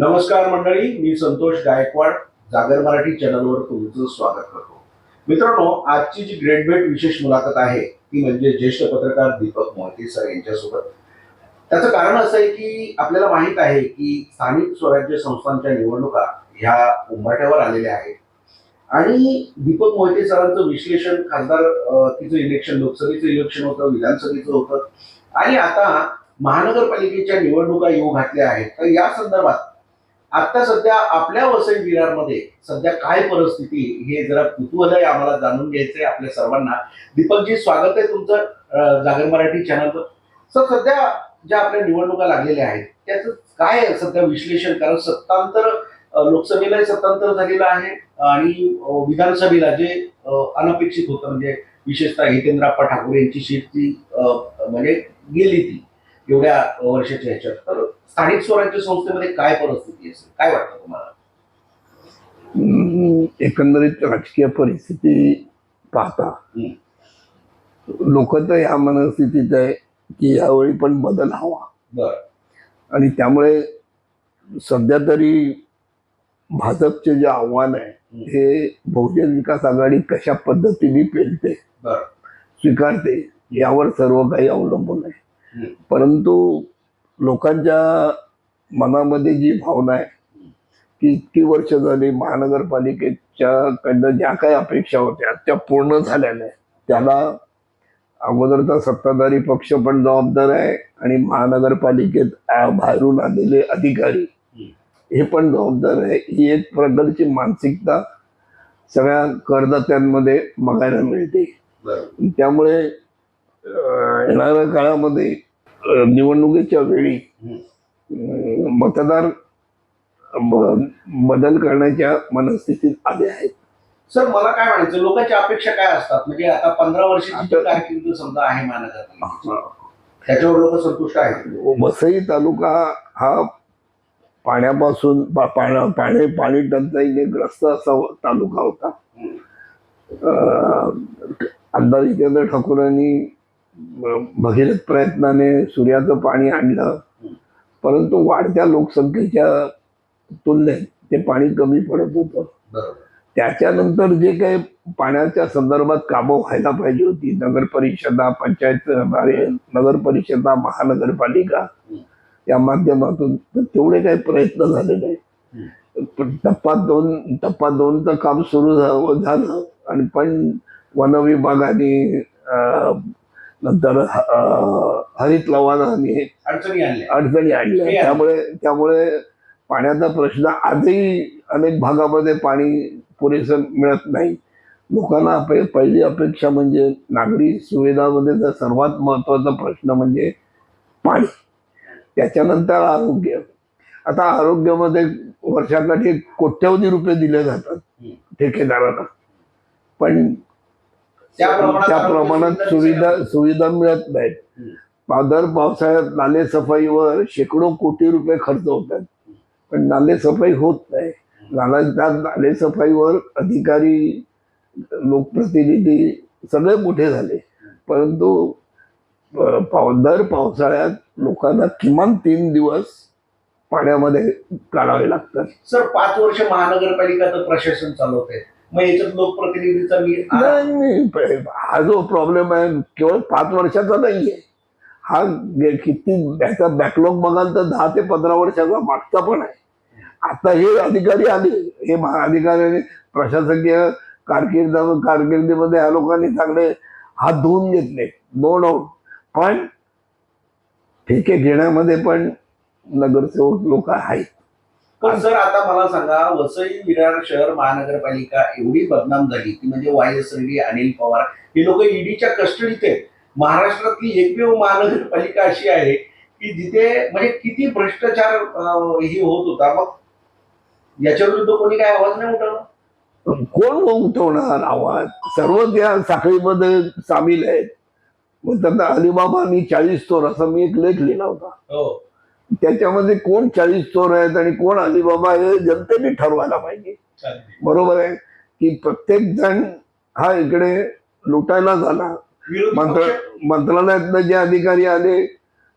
नमस्कार मंडळी मी संतोष गायकवाड जागर मराठी चॅनलवर तुमचं स्वागत करतो. मित्रांनो आजची जी ग्रेट भेट विशेष मुलाखत आहे ती म्हणजे ज्येष्ठ पत्रकार दीपक मोहिते सर यांच्यासोबत. त्याचं कारण असं आहे की आपल्याला माहीत आहे की स्थानिक स्वराज्य संस्थांच्या निवडणुका ह्या उंबरठ्यावर आलेल्या आहेत. आणि दीपक मोहिते सरांचं विश्लेषण खासदार तिचं इलेक्शन लोकसभेचं इलेक्शन होतं विधानसभेचं होतं. आणि आता महानगरपालिकेच्या निवडणुका येऊ घातल्या आहेत. तर या संदर्भात आता सध्या आपल्या वसई विरारमध्ये सध्या काय परिस्थिती हे जरा कुतूहल आहे आम्हाला जाणून घ्यायचंय आपल्या सर्वांना. दीपकजी स्वागत आहे तुमचं जागर मराठी चॅनलवर सर सध्या ज्या आपल्या निवडणुका लागलेल्या आहेत त्याचं काय आहे सध्या विश्लेषण? कारण सत्तांतर लोकसभेला लोकसभेलाही सत्तांतर झालेलं आहे आणि विधानसभेला जे अनपेक्षित होतं म्हणजे विशेषतः हितेंद्रप्पा ठाकूर यांची सीट ती म्हणजे गेली ती. एवढ्या वर्षाच्या ह्याच्यात. तर स्थानिक स्वराज्य संस्थेमध्ये काय परिस्थिती असेल? काय वाटतं तुम्हाला? एकंदरीत राजकीय परिस्थिती पाहता. लोक तर या मनस्थितीत आहे की यावेळी पण बदल हवा. बर. आणि त्यामुळे सध्या तरी भाजपचे जे आव्हान आहे हे बहुजन विकास आघाडी कशा पद्धतीने पेलते स्वीकारते यावर सर्व काही अवलंबून आहे. परंतु लोकांच्या मनामध्ये जी भावना आहे की इतकी वर्ष झाली महानगरपालिकेच्या कडनं ज्या काही अपेक्षा होत्या त्या पूर्ण झाल्या नाही त्याला अगोदरचा सत्ताधारी पक्ष पण जबाबदार आहे आणि महानगरपालिकेत बाहेरून आलेले अधिकारी हे पण जबाबदार आहे. ही एक प्रकारची मानसिकता सगळ्या करदात्यांमध्ये बघायला मिळते. त्यामुळे येणाऱ्या काळामध्ये निवडणुकीच्या वेळी मतदार बदल करण्याच्या मनस्थितीत आले आहेत. सर मला काय म्हणायचं? लोकांच्या अपेक्षा काय असतात? म्हणजे आता पंधरा वर्षाची आता- कारकीर्द समजा आहे महानगरपालिकेची त्याच्यावर लोक संतुष्ट आहेत. वसई तालुका हा पाण्यापासून पाणी पाणी टंचाईने ग्रस्त असा तालुका होता. अं, आमदार जितेंद्र ठाकूरांनी भगीरथ प्रयत्नाने सूर्याचं पाणी आणलं. परंतु वाढत्या लोकसंख्येच्या तुलनेत ते पाणी कमी पडत होतं. त्याच्यानंतर जे काही पाण्याच्या संदर्भात कामं व्हायला पाहिजे होती नगर परिषदा पंचायत नगर परिषदा महानगरपालिका या माध्यमातून तर तेवढे काही प्रयत्न झाले नाही टप्पा दोन टप्पा दोनचं काम सुरू झालं आणि पण वन विभागाने नंतर हरित लवादाने अडचणी आणल्या. अडचणी आणल्या. आहे. त्यामुळे त्यामुळे पाण्याचा प्रश्न आजही अनेक भागामध्ये पाणी पुरेसं मिळत नाही. लोकांना अपे- पहिली अपेक्षा म्हणजे नागरी सुविधामध्ये जर सर्वात महत्त्वाचा प्रश्न म्हणजे पाणी. त्याच्यानंतर आरोग्य. आता आरोग्यामध्ये वर्षाकाठी कोट्यवधी रुपये दिले जातात. ठेकेदारांना पण त्या प्रमाणात सुविधा सुविधा मिळत नाहीत. हम्म. पा- दर पावसाळ्यात नाले सफाईवर शेकडो कोटी रुपये खर्च होतात. पण नाले सफाई होत नाही. नाला नाले सफाईवर अधिकारी लोकप्रतिनिधी सगळे मोठे झाले. परंतु अ, पाव- दर पावसाळ्यात लोकांना किमान तीन दिवस पाण्यामध्ये काढावे लागतात. सर पाच वर्ष महानगरपालिकाचं प्रशासन चालवते मग याच्यात लोकप्रतिनिधीचा मी नाही, नाही हा जो प्रॉब्लेम आहे केवळ पाच वर्षाचा नाहीये. हा किती त्याचा बॅकलॉग बघाल तर दहा ते पंधरा वर्षाचा मागचा पण आहे. आता हे अधिकारी आले हे महा- प्रशासकीय कारकिर्द कारकिर्दीमध्ये ह्या लोकांनी चांगले हात धुवून घेतले. नो डाऊट पण ठेके घेण्यामध्ये पण नगरसेवक लोक आहेत. पण सर आता मला सांगा वसई विरार शहर महानगरपालिका एवढी बदनाम झाली ती म्हणजे वाय एस रेड्डी अनिल पवार हे लोक ईडीच्या कस्टडीत आहेत. महाराष्ट्रातली एकमेव महानगरपालिका अशी आहे की जिथे म्हणजे किती भ्रष्टाचार ही होत होता मग याच्या विरुद्ध कोणी काय आवाज नाही उठवला? कोण उठवणार आवाज? सर्व त्या साखळीमध्ये सामील आहेत. मग त्यांना अलिबाबा आणि चाळीस चोर असा मी एक लेख लिहिला होता. हो. त्याच्यामध्ये कोण चाळीस चोर आहेत आणि कोण अलिबाबा हे जनतेने ठरवायला पाहिजे. बरोबर आहे? की प्रत्येक जण हा इकडे लुटायला झाला. मंत्र मंत्रालयातनं जे अधिकारी आले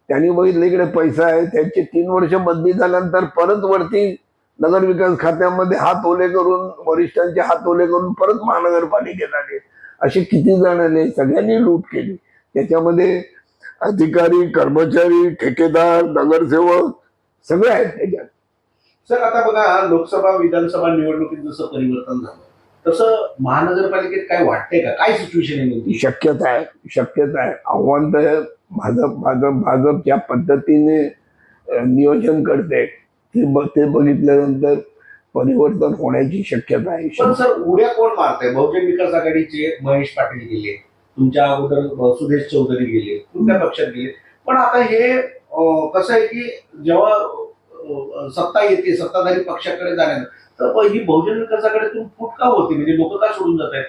त्यांनी बघितलं इकडे पैसा आहे त्यांची तीन वर्ष बदली झाल्यानंतर परत वरती नगर विकास खात्यामध्ये हात ओले करून वरिष्ठांचे हात ओले करून परत महानगरपालिकेत आले. असे किती जणांनी सगळ्यांनी लूट केली. त्याच्यामध्ये अधिकारी कर्मचारी ठेकेदार नगरसेवक सगळे आहेत. त्याच्यात सर आता बघा लोकसभा विधानसभा निवडणुकीत जसं परिवर्तन झालं तसं महानगरपालिकेत काय वाटतंय का? काय सिच्युएशन आहे नेमकी? शक्यता आहे शक्यता आहे. आव्हान तर भाजप भाजप भाजप ज्या पद्धतीने अ, नियोजन करते ते ब- ते बघितल्यानंतर परिवर्तन होण्याची शक्यता आहे. पण सर उड्या कोण मारतंय? बहुजन विकास आघाडीचे महेश पाटील गेले. तुमच्या अगोदर सुदेश चौधरी गेले तुमच्या पक्षात गेले. पण आता हे कसं आहे की जेव्हा सत्ता येते सत्ताधारी पक्षाकडे जाण्यानं तर ही बहुजन विकास आघाडीतून फूट का होते? म्हणजे लोक का सोडून जात आहेत?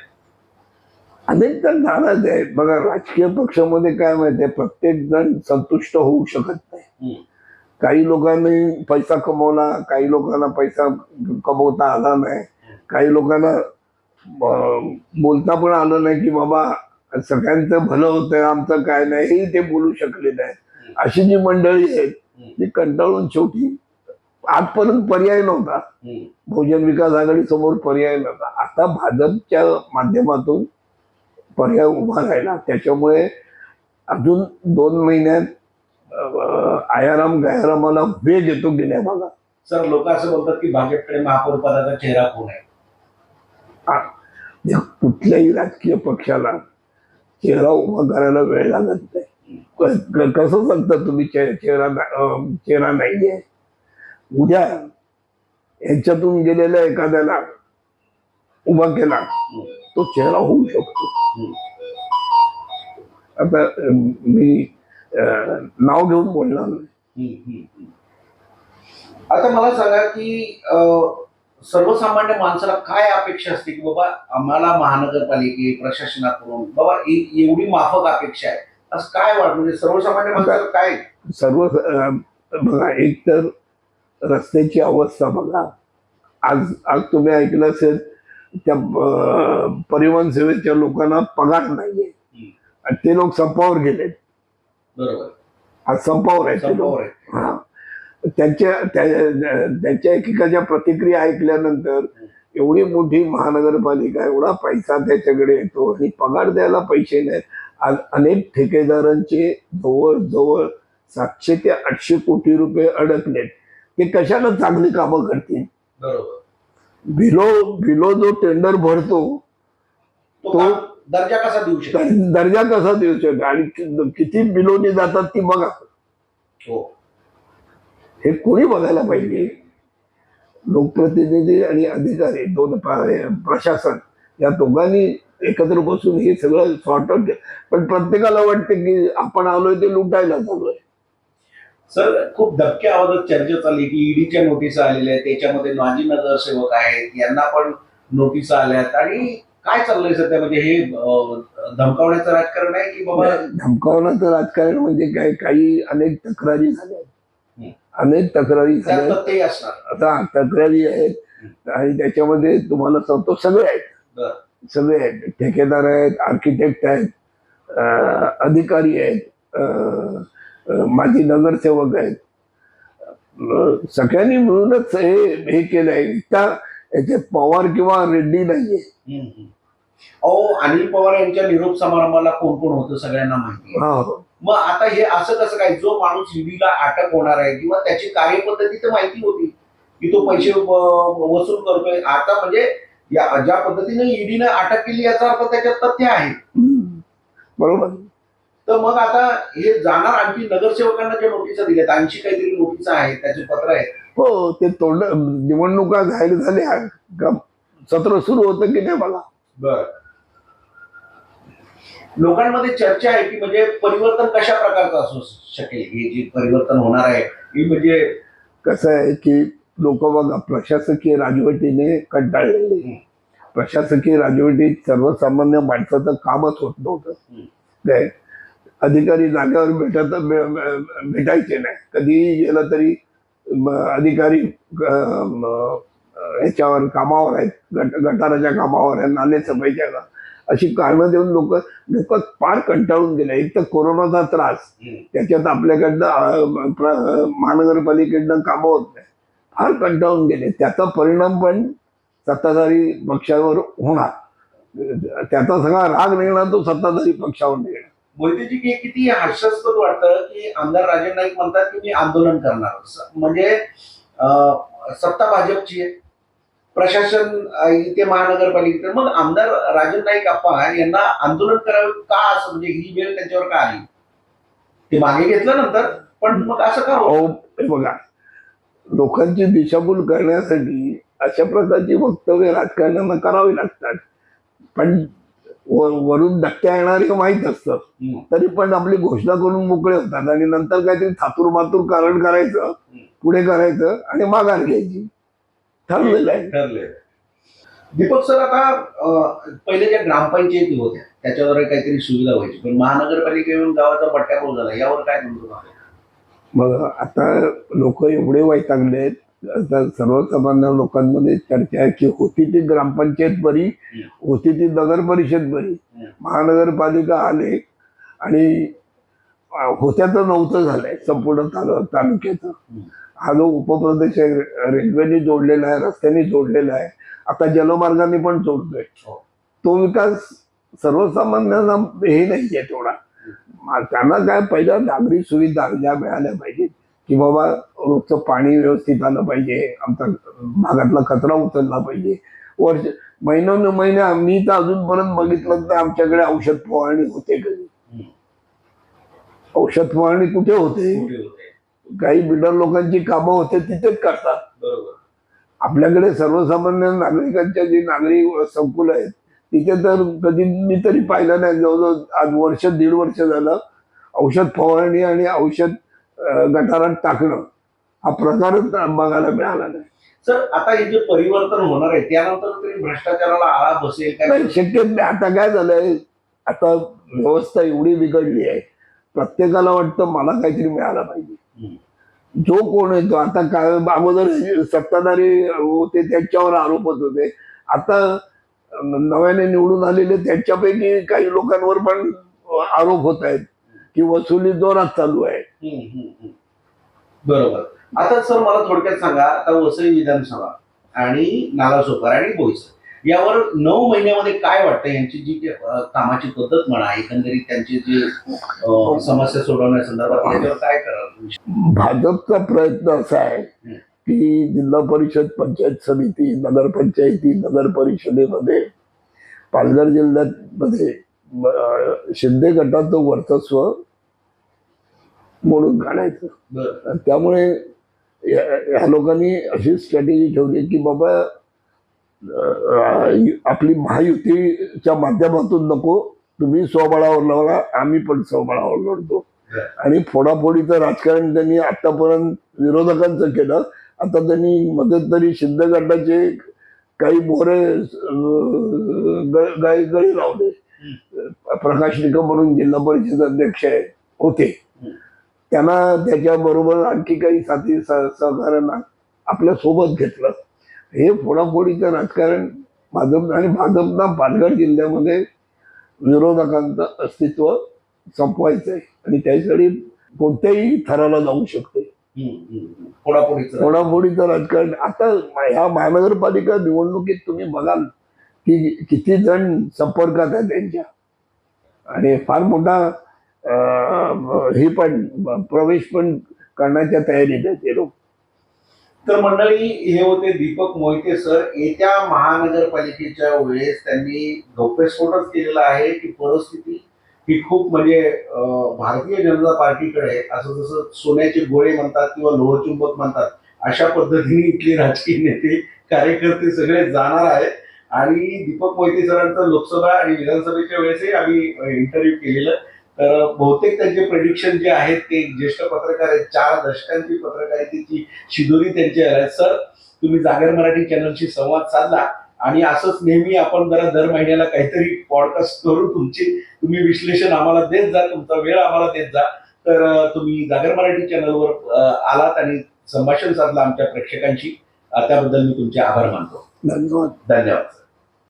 अनेक जण नाराज आहेत. बघा राजकीय पक्षामध्ये काय माहितीये प्रत्येक जण संतुष्ट होऊ शकत नाही. काही लोकांनी पैसा कमवला काही लोकांना पैसा कमवता आला नाही. काही लोकांना बोलता पण आलं नाही की बाबा सगळ्यांचं भलं होतंय आमचं काय नाही ते बोलू शकले नाही अशी जी मंडळी आहेत ती कंटाळून शेवटी आजपर्यंत पर्याय नव्हता. बहुजन विकास आघाडी समोर पर्याय नव्हता. आता भाजपच्या माध्यमातून पर्याय उभा राहिला. त्याच्यामुळे अजून दोन महिन्यात आयाराम गायारामाला वेग येतो गेल्या भागात. सर लोक असं बोलतात की भाजपकडे महापौर पदाचा चेहरा कोण आहे? कुठल्याही राजकीय पक्षाला चेहरा उभा करायला वेळ लागत नाही. कसं सांगता तुम्ही? चे- चेहरा चेहरा नाहीये. उद्या यांच्यातून गेलेल्या एखाद्याला उभा केला तो चेहरा होऊ शकतो. आता मी नाव घेऊन बोलणार नाही. आता मला सांगा की सर्वसामान्य माणसाला काय अपेक्षा असते की बाबा आम्हाला महानगरपालिके प्रशासनाकडून बाबा एवढी माफक अपेक्षा आहे. असं काय वाटत? म्हणजे सर्वसामान्य माणसाला काय? सर्व बघा एक तर रस्त्याची अवस्था बघा. आज आज तुम्ही ऐकलं असेल त्या परिवहन सेवेच्या लोकांना पगार नाहीये. आणि ते लोक संपावर गेले बरोबर. आज संपावर आहेत त्यांच्या त्या- त्यांच्या एकेकाच्या प्रतिक्रिया ऐकल्यानंतर एवढी मोठी महानगरपालिका एवढा पैसा त्याच्याकडे येतो आणि पगार द्यायला पैसे नाहीत. आज अनेक ठेकेदारांचे जवळ जवळ सातशे ते आठशे कोटी रुपये अडकलेत. ते कशाला चांगली कामं करतील? बिलो बिलो जो टेंडर भरतो तो दर्जा कसा देऊ शकतो? दर्जा कसा देऊ शकतो? आणि किती बिलोनी जातात ती बघा. हो. हे कोणी बघायला पाहिजे? लोकप्रतिनिधी आणि अधिकारी दोन प्रशासन या दोघांनी एकत्र बसून हे सगळं सॉर्ट आउट पण प्रत्येकाला वाटते की आपण आलोय ते लुटायला चाललोय. सर खूप धक्क्या आवाजात चर्चा चालली की ईडीच्या नोटीस आलेल्या आहेत त्याच्यामध्ये माजी नगरसेवक आहेत यांना पण नोटीस आल्यात आणि काय चाललंय सध्या? म्हणजे हे धमकावण्याचं राजकारण आहे की बाबा धमकावण्याचं राजकारण म्हणजे काय? काही अनेक तक्रारी झाल्या. अनेक तक्रारी आता तक्रारी आहेत आणि त्याच्यामध्ये तुम्हाला सांगतो सगळे आहेत. सगळे आहेत. ठेकेदार आहेत आर्किटेक्ट आहेत अधिकारी आहेत माजी नगरसेवक आहेत. सगळ्यांनी मिळूनच हे हे केलंय. त्या याच्यात पवार किंवा रेड्डी नाहीये. अहो अनिल पवार यांच्या निरोप समारंभाला कोण कोण होतं सगळ्यांना माहिती आहे. हा. मग आता हे असं कसं काय? जो माणूस ईडीला अटक होणार आहे किंवा त्याची कार्यपद्धती तर माहिती होती की तो पैसे वसूल करतोय. आता म्हणजे या ज्या पद्धतीने ईडीने अटक केली याचा अर्थ त्याच्यात तथ्य आहे. बरोबर. तर मग आता हे जाणार आणखी नगरसेवकांना ज्या नोटिसा दिल्यात ऐंशी काहीतरी नोटिसा आहेत त्याचे पत्र आहेत. हो ते तोंड निवडणुका जाहीर झाल्या. सत्र सुरू होतं की नाही बघा बर. लोकांमध्ये चर्चा आहे की म्हणजे परिवर्तन कशा प्रकारचं असू शकेल हे जे परिवर्तन होणार आहे ही म्हणजे कसं आहे की लोक बघा प्रशासकीय राजवटीने कंटाळलेले. प्रशासकीय राजवटीत सर्वसामान्य माणसाचं कामच होत नव्हतं. काय अधिकारी जागेवर भेटत भेटायचे नाही कधीही गेलं तरी अधिकारी अं, म, याच्यावर कामावर आहेत गट गटाराच्या कामावर आहे नाले सफाईच्या अशी कारणं देऊन लोक लोक फार कंटाळून गेले. एक तर कोरोनाचा त्रास. त्याच्यात आपल्याकडनं महानगरपालिकेकडनं कामं होत नाही. फार कंटाळून गेले. त्याचा परिणाम पण सत्ताधारी पक्षावर होणार. त्याचा सगळा राग निघणार तो सत्ताधारी पक्षावर निघणार. मोहितेजी की किती हास्यास्पद वाटतं की आमदार राजन नाईक म्हणतात की मी आंदोलन करणार? म्हणजे सत्ता भाजपची आहे. प्रशासन इथे महानगरपालिकेत मग आमदार राजन नाईक अप्पा यांना आंदोलन करावे का असं? म्हणजे ही वेळ त्यांच्यावर का आली? ते मागे घेतलं नंतर पण मग असं का हे? बघा. लोकांची दिशाभूल करण्यासाठी अशा प्रकारची वक्तव्य राजकारण्यांना करावी लागतात. पण वरून धक्क्या येणार हे माहीत असतं. तरी पण आपली घोषणा करून मोकळे होतात. आणि नंतर काहीतरी थातूर मातूर कारण करायचं पुढे करायचं आणि माघार घ्यायची. ठरलेलं आहे. ठरले दीपक सर आता पहिले ज्या ग्रामपंचायती होत्या त्याच्यावर काहीतरी सुविधा व्हायची. पण महानगरपालिकेकडून गावाचा पट्ट्यापोळ झाला. यावर काय म्हणतो? मग आता लोक एवढे वैतागले आहेत. आता सर्वसामान्य लोकांमध्ये चर्चा आहे की होती ती ग्रामपंचायत बरी होती ती नगर परिषद बरी. महानगरपालिका आले आणि अं, होत्याचं नव्हतं झालंय संपूर्ण तालु तालुक्याचं. हा जो उपप्रदेश आहे रेल्वेने जोडलेला आहे रस्त्याने जोडलेला आहे आता जलमार्गाने पण जोडतोय. हो. तो विकास सर्वसामान्यांना हे नाही आहे तेवढा त्यांना काय पहिल्या नागरी सुविधा ज्या मिळाल्या पाहिजेत की बाबा रोजचं पाणी व्यवस्थित आलं पाहिजे आमचा भागातला कचरा उचलला पाहिजे. वर्ष महिनोन महिने आम्ही तर अजूनपर्यंत बघितलं तर आमच्याकडे औषध फवारणी होते कधी? औषध फवारणी कुठे होते? कुठे होते? काही बिल्डर लोकांची कामं होते तिथेच करतात. बरोबर. आपल्याकडे सर्वसामान्य नागरिकांच्या जी नागरी संकुल आहेत तिथे तर कधी मी तरी पाहिलं नाही. जवळजवळ आज वर्ष दीड वर्ष झालं औषध फवारणी आणि औषध गटारात टाकणं हा प्रकारच बघायला मिळाला नाही. सर आता हे जे परिवर्तन होणार आहे त्यानंतर तरी भ्रष्टाचाराला आळा बसेल काय नाही शक्यच नाही. आता काय झालंय आता व्यवस्था एवढी बिघडली आहे. प्रत्येकाला वाटतं मला काहीतरी मिळालं पाहिजे. जो कोण येतो आता काय अगोदर सत्ताधारी होते त्यांच्यावर आरोप होत होते. आता नव्याने निवडून आलेले त्यांच्यापैकी काही लोकांवर पण आरोप होत आहेत की वसुली जोरात चालू आहे. बरोबर. आता सर मला थोडक्यात सांगा आता वसई विधानसभा आणि नालासोपारा आणि बोईसर. यावर नऊ महिन्यामध्ये काय वाटतं? यांची जी कामाची पद्धत म्हणा एकंदरीत त्यांची जी समस्या सोडवण्यासंदर्भात त्याच्यावर काय कराल? भाजपचा प्रयत्न असा आहे की जिल्हा परिषद पंचायत समिती नगरपंचायती नगर परिषदेमध्ये पालघर जिल्ह्यामध्ये शिंदे गटाचं वर्चस्व मोडून काढायचं. बरं. आणि त्यामुळे या या लोकांनी अशी स्ट्रॅटेजी ठेवली की बाबा आपली महायुतीच्या माध्यमातून नको. तुम्ही स्वबळावर लढा आम्ही पण स्वबळावर लढतो. आणि फोडाफोडीचं राजकारण त्यांनी आतापर्यंत विरोधकांचं केलं. आता त्यांनी मध्यंतरी शिंदे गटाचे काही ग- गाई गळी लावले प्रकाश निकम म्हणून जिल्हा परिषद अध्यक्ष आहे होते त्यांना त्याच्याबरोबर आणखी काही साथी सह- सहकाऱ्यांना आपल्यासोबत घेतलं. हे फोडाफोडीचं राजकारण भाजप आणि भाजपना पालघर जिल्ह्यामध्ये विरोधकांचं अस्तित्व संपवायचं आहे आणि त्यासाठी कोणत्याही थराला जाऊ शकते. फोडाफोडीचं राजकारण. आता ह्या महानगरपालिका निवडणुकीत तुम्ही बघाल की किती जण संपर्कात आहे त्यांच्या. आणि फार मोठा हे पण प्रवेश पण करण्याच्या तयारीत आहे ते लोक. तर मंडळी हे होते दीपक मोहिते सर. येत्या महानगरपालिकेच्या वेळेस त्यांनी गौप्यस्फोटच केलेला आहे. की परिस्थिती ही खूप म्हणजे भारतीय जनता पार्टीकडे असं जसं सोन्याचे गोळे म्हणतात किंवा लोहचुंबक म्हणतात अशा पद्धतीने इथले राजकीय नेते कार्यकर्ते सगळे जाणार आहेत. आणि दीपक मोहिते सरांचं लोकसभा आणि विधानसभेच्या वेळेसही आम्ही इंटरव्ह्यू केलेलं. तर बहुतेक त्यांचे प्रेडिक्शन जे आहेत ते ज्येष्ठ पत्रकार आहेत. चार दशकांची पत्रकारितेची शिदोरी त्यांची आहे. सर तुम्ही जागर मराठी चॅनलशी संवाद साधला आणि असंच नेहमी आपण जरा दर महिन्याला काहीतरी पॉडकास्ट करू तुमची तुम्ही विश्लेषण आम्हाला देत जा तुमचा वेळ आम्हाला देत जा. तर तुम्ही जागर मराठी चॅनलवर आलात आणि संभाषण साधलं आमच्या प्रेक्षकांशी. त्याबद्दल मी तुमचे आभार मानतो. धन्यवाद. धन्यवाद